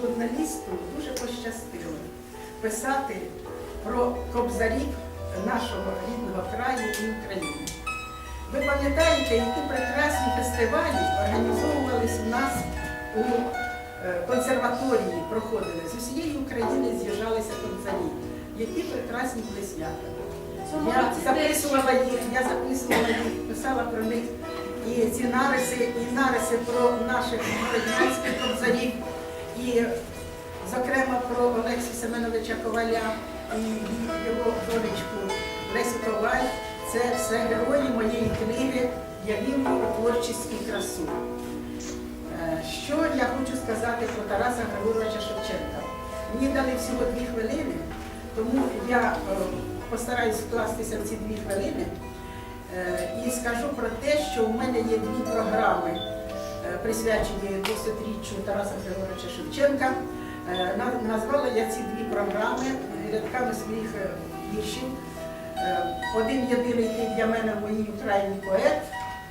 журналісту дуже пощастило писати про кобзарів нашого рідного краю і України. Ви пам'ятаєте, які прекрасні фестивалі організовувались у нас у е, консерваторії, проходили. З усієї України з'їжджалися кобзарі. Які прекрасні були свята. Я записувала їх, я записувала їх, писала про них і ці нариси, і нариси про наших радянських кобзарів, і, зокрема, про Олексія Семеновича Коваля і його донечку Лесю Коваль. Це все герої моєї книги «Явімо творчість і красу. Е, Що я хочу сказати про Тараса Григоровича Шевченка? Мені дали всього дві хвилини, тому я е, постараюсь вкластися в ці дві хвилини і скажу про те, що у мене є дві програми, е, присвячені 200-річчю Тараса Григоровича Шевченка. Е, Назвала я ці дві програми рядками своїх е, віршів. Е, Один єдиний для мене моїй Україні поет,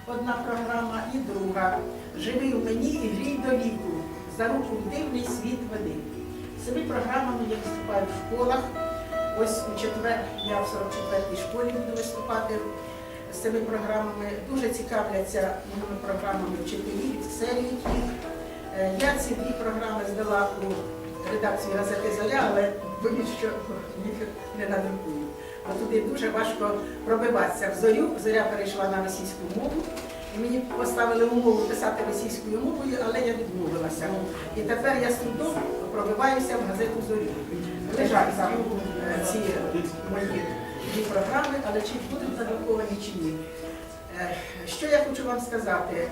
одна програма, і друга. Живи в мені і грій до віку, за руку в дивний світ веди. Цими програмами я виступаю в школах. Ось у четвер я в 44-й школі буду виступати цими програмами. Дуже цікавляться моїми програмами вчителі, відсерюють їх. Е, Я ці дві програми здала у редакцію газети Зоря, але боюсь, що їх не надрукують. Бо туди дуже важко пробиватися. В зорю зоря перейшла на російську мову. І мені поставили умову писати російською мовою, але я відмовилася. І тепер я з трудом пробиваюся в газету Зорю. Лежать там е, ці мої дві програми, але чи будуть надруковані чи ні. Е, Що я хочу вам сказати?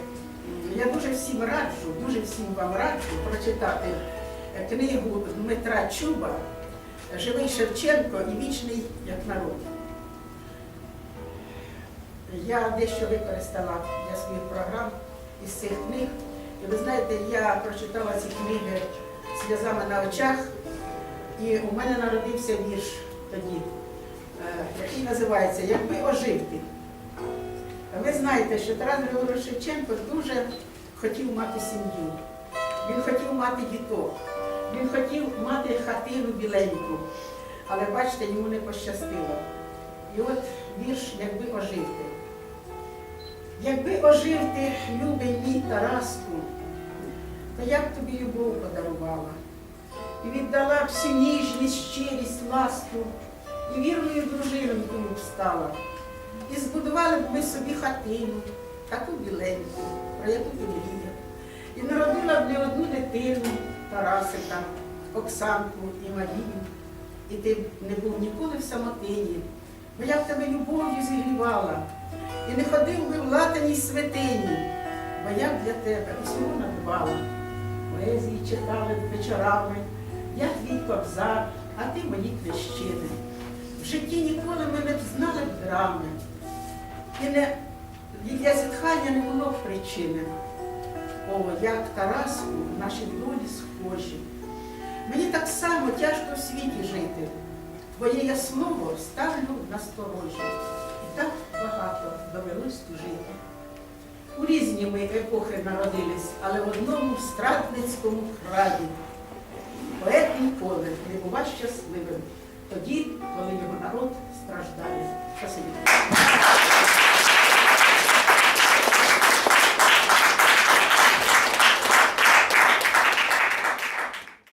Я дуже всім раджу, дуже всім вам раджу прочитати книгу Дмитра Чуба Живий Шевченко і вічний як народ. Я дещо використала для своїх програм із цих книг. І ви знаєте, я прочитала ці книги сльозами на очах, і у мене народився вірш тоді, який називається Якби ожити. Ви знаєте, що Тарас Григорович Шевченко дуже хотів мати сім'ю. Він хотів мати діток, він хотів мати хатину біленьку, але бачите, йому не пощастило. І от вірш, якби ожити. Якби ожив ти, любий мій Тараску, то я б тобі любов подарувала. І віддала всю ніжність, щирість, ласку, вірною дружинонькою б стала. І збудували б ми собі хатину, таку біленьку, про яку ти мріяв. І народила б не одну дитину, Тарасика, Оксанку і Марію. І ти б не був ніколи в самотині, бо я б тебе любов'ю зігрівала. І не ходив би в латаній святині, бо я б для тебе усього надбала. Поезії читали б вечорами, я твій кобзар, а ти мої клещини. В житті ніколи ми не знали драми. І не для зітхання не було причини. О, як Тараску, наші долі схожі. Мені так само тяжко в світі жити. Твоє я слово ставлю на сторожі. І так багато довелось жити. У різні ми епохи народились, але в одному страдницькому краї. Поет ніколи не бува щасливим тоді, коли його народ страждає. Спасибі.